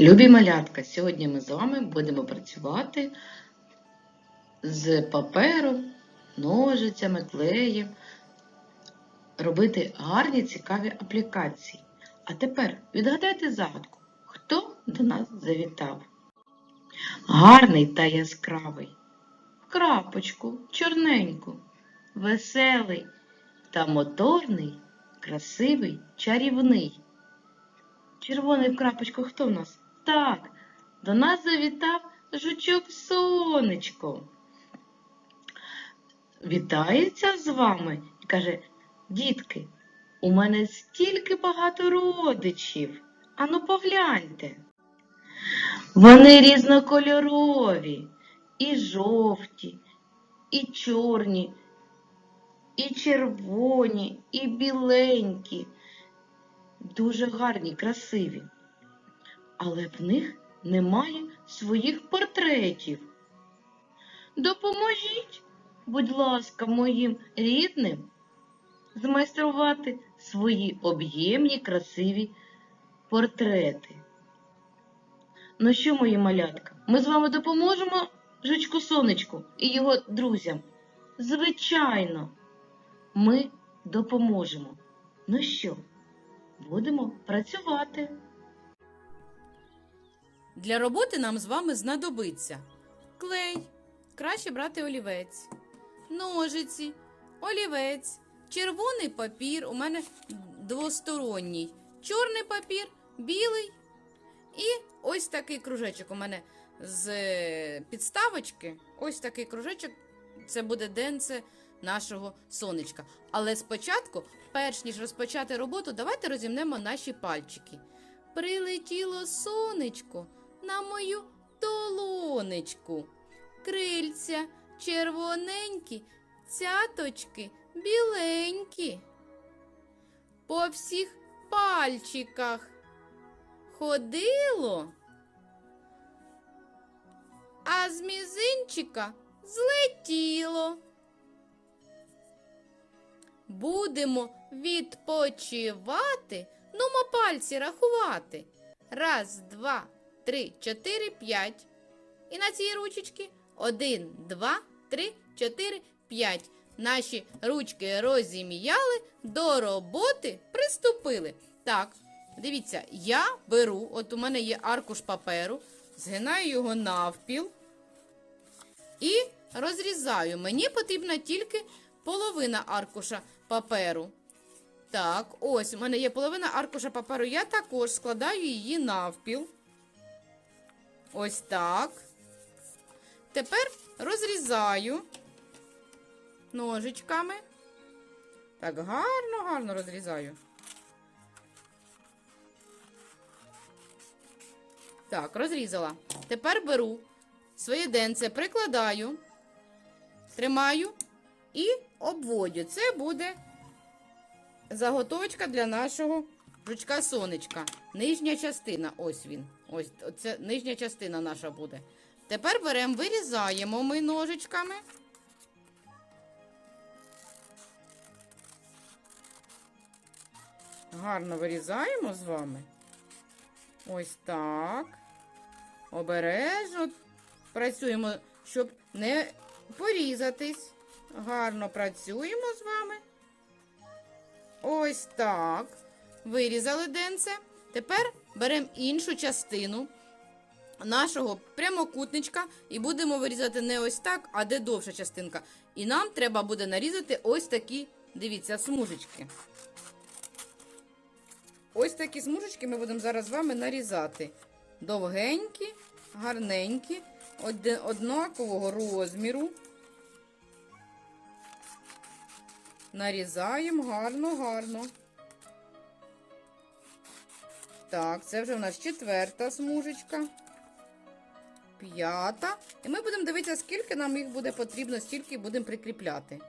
Любі малятка, сьогодні ми з вами будемо працювати з папером, ножицями, клеєм, робити гарні цікаві аплікації. А тепер відгадайте загадку, хто до нас завітав? Гарний та яскравий, крапочку, чорненьку, веселий та моторний, красивий, чарівний. Червоний в крапочку хто в нас? Так, до нас завітав жучок сонечко. Вітається з вами і каже, дітки, у мене стільки багато родичів. Ану погляньте. Вони різнокольорові, і жовті, і чорні, і червоні, і біленькі дуже гарні, красиві. Але в них немає своїх портретів. Допоможіть, будь ласка, моїм рідним змайструвати свої об'ємні красиві портрети. Ну що, мої малятка, ми з вами допоможемо Жучку Сонечку і його друзям? Звичайно, ми допоможемо. Ну що? Будемо працювати. Для роботи нам з вами знадобиться клей, краще брати олівець, ножиці, олівець, червоний папір, у мене двосторонній, чорний папір, білий і ось такий кружечок. У мене з е, підставочки, ось такий кружечок, це буде денце нашого сонечка. Але спочатку, перш ніж розпочати роботу, давайте розімнемо наші пальчики. Прилетіло сонечко на мою долонечку. Крильця червоненькі, цяточки біленькі. По всіх пальчиках ходило, а з мізинчика злетіло. Будемо відпочивати, нумо пальці рахувати. Раз, два, три, чотири, п'ять. І на цій ручечці один, два, три, чотири, п'ять. Наші ручки розім'яли, до роботи приступили. Так, дивіться, я беру, от у мене є аркуш паперу, згинаю його навпіл і розрізаю. Мені потрібна тільки половина аркуша паперу. Так, ось у мене є половина аркуша паперу. Я також складаю її навпіл. Ось так. Тепер розрізаю ножичками. Так, гарно, гарно розрізаю. Так, розрізала. Тепер беру своє денце, прикладаю, тримаю і обводю. Це буде заготовочка для нашого жучка сонечка. Нижня частина. Ось він. Ось це нижня частина наша буде. Тепер беремо, вирізаємо ми ножичками. Гарно вирізаємо з вами. Ось так. Обережно працюємо, щоб не порізатись. Гарно працюємо з вами. Ось так. Вирізали денце. Тепер беремо іншу частину нашого прямокутничка і будемо вирізати не ось так, а де довша частинка. І нам треба буде нарізати ось такі, дивіться, смужечки. Ось такі смужечки ми будемо зараз з вами нарізати. Довгенькі, гарненькі, однакового розміру. Нарізаємо гарно, гарно. Так, це вже у нас четверта смужечка. П'ята. І ми будемо дивитися, скільки нам їх буде потрібно, стільки будемо прикріпляти.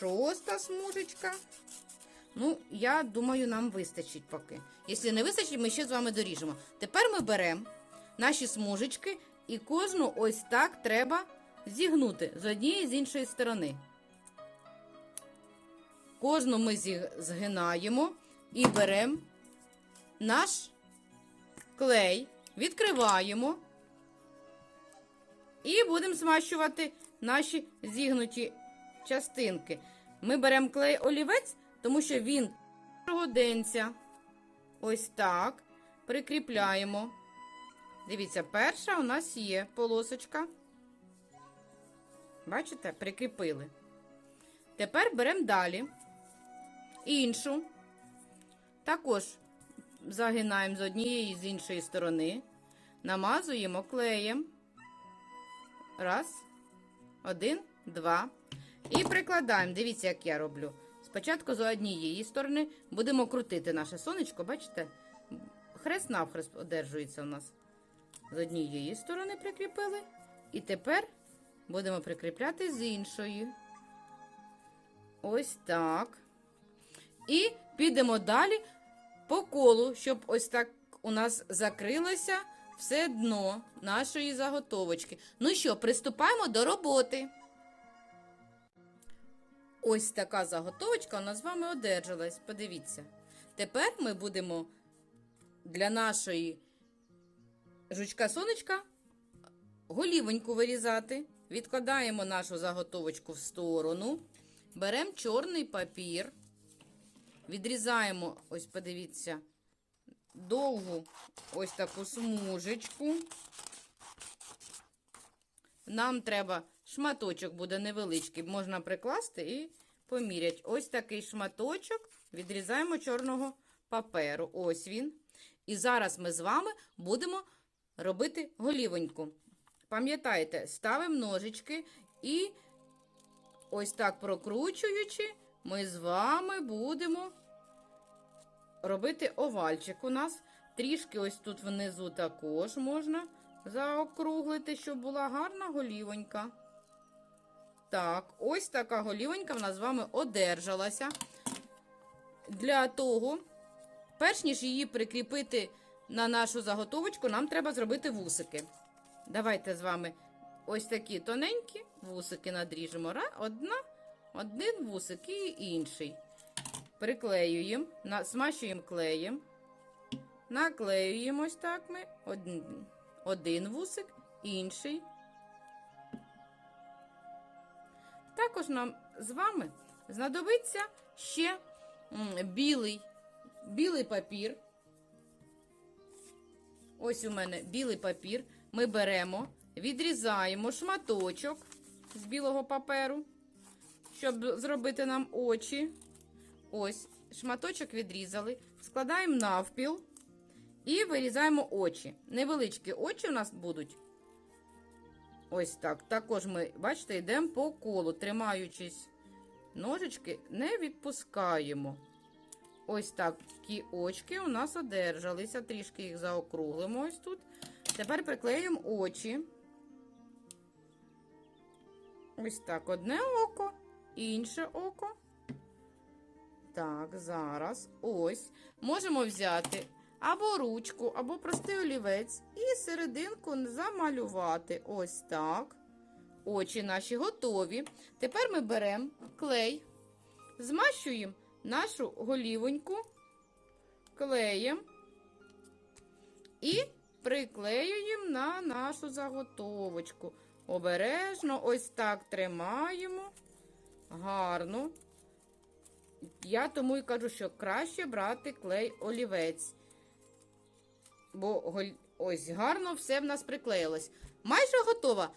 Шоста смужечка. Ну, я думаю, нам вистачить поки. Якщо не вистачить, ми ще з вами доріжемо. Тепер ми беремо наші смужечки і кожну ось так треба зігнути з однієї і з іншої сторони. Кожну ми згинаємо і беремо наш клей, відкриваємо і будемо змащувати наші зігнуті частинки. Ми беремо клей олівець, тому що він прогоденця. Ось так. Прикріпляємо. Дивіться, перша у нас є полосочка. Бачите, прикріпили. Тепер беремо далі іншу. Також загинаємо з однієї і з іншої сторони. Намазуємо клеєм. Раз, один, два. І прикладаємо. Дивіться, як я роблю. Спочатку з однієї сторони будемо крутити наше сонечко, бачите? Хрест навхрест одержується у нас. З однієї сторони прикріпили. І тепер будемо прикріпляти з іншої. Ось так. І підемо далі по колу, щоб ось так у нас закрилося все дно нашої заготовочки. Ну що, приступаємо до роботи. Ось така заготовочка у нас з вами одержалась. Подивіться. Тепер ми будемо для нашої жучка сонечка голівоньку вирізати. Відкладаємо нашу заготовочку в сторону. Беремо чорний папір. Відрізаємо, ось подивіться, довгу ось таку смужечку. Нам треба шматочок буде невеличкий, можна прикласти і поміряти. Ось такий шматочок відрізаємо чорного паперу. Ось він. І зараз ми з вами будемо робити голівоньку. Пам'ятаєте, ставимо ножички і ось так прокручуючи, ми з вами будемо робити овальчик у нас. Трішки ось тут внизу також можна заокруглити, щоб була гарна голівонька. Так, ось така голівонька в нас з вами одержалася. Для того, перш ніж її прикріпити на нашу заготовочку, нам треба зробити вусики. Давайте з вами ось такі тоненькі вусики надріжемо. Одна, один вусик і інший. Приклеюємо, смащуємо клеєм. Наклеюємо ось так ми. Один, один вусик, інший. Також нам з вами знадобиться ще білий, білий папір. Ось у мене білий папір. Ми беремо, відрізаємо шматочок з білого паперу, щоб зробити нам очі. Ось, шматочок відрізали, складаємо навпіл і вирізаємо очі. Невеличкі очі у нас будуть. Ось так. Також ми, бачите, йдемо по колу, тримаючись ножички, не відпускаємо. Ось такі очки у нас одержалися. Трішки їх заокруглимо ось тут. Тепер приклеїмо очі. Ось так, одне око, інше око. Так, зараз. Ось. Можемо взяти або ручку, або простий олівець і серединку замалювати. Ось так. Очі наші готові. Тепер ми беремо клей, змащуємо нашу голівоньку клеєм і приклеюємо на нашу заготовочку. Обережно ось так тримаємо. Гарно. Я тому і кажу, що краще брати клей олівець. Бо ось гарно все в нас приклеїлось. Майже готова.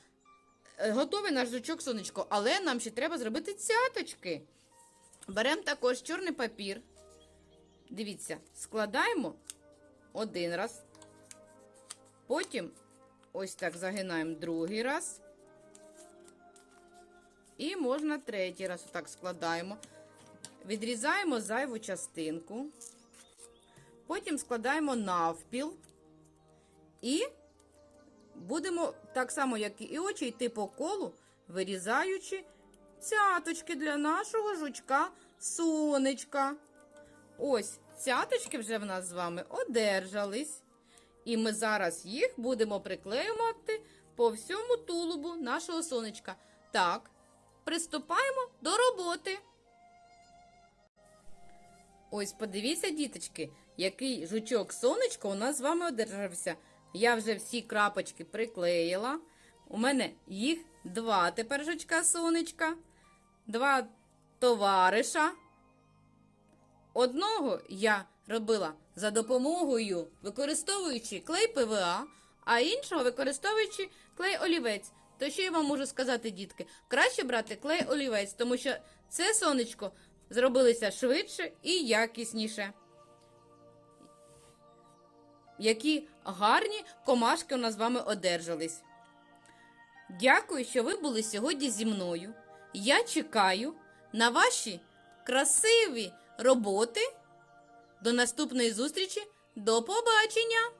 Е, Готовий наш жучок сонечко, але нам ще треба зробити цяточки. Беремо також чорний папір. Дивіться, складаємо один раз. Потім ось так загинаємо другий раз. І можна третій раз отак складаємо. Відрізаємо зайву частинку. Потім складаємо навпіл. І будемо так само, як і очі, йти по колу, вирізаючи цяточки для нашого жучка сонечка. Ось цяточки вже в нас з вами одержались. І ми зараз їх будемо приклеювати по всьому тулубу нашого сонечка. Так, приступаємо до роботи. Ось подивіться, діточки, який жучок сонечко у нас з вами одержався. Я вже всі крапочки приклеїла. У мене їх два тепер жучка сонечка, два товариша. Одного я робила за допомогою, використовуючи клей ПВА, а іншого використовуючи клей олівець. То що я вам можу сказати, дітки? Краще брати клей олівець, тому що це сонечко зробилося швидше і якісніше. Які гарні комашки у нас з вами одержались. Дякую, що ви були сьогодні зі мною. Я чекаю на ваші красиві роботи. До наступної зустрічі. До побачення!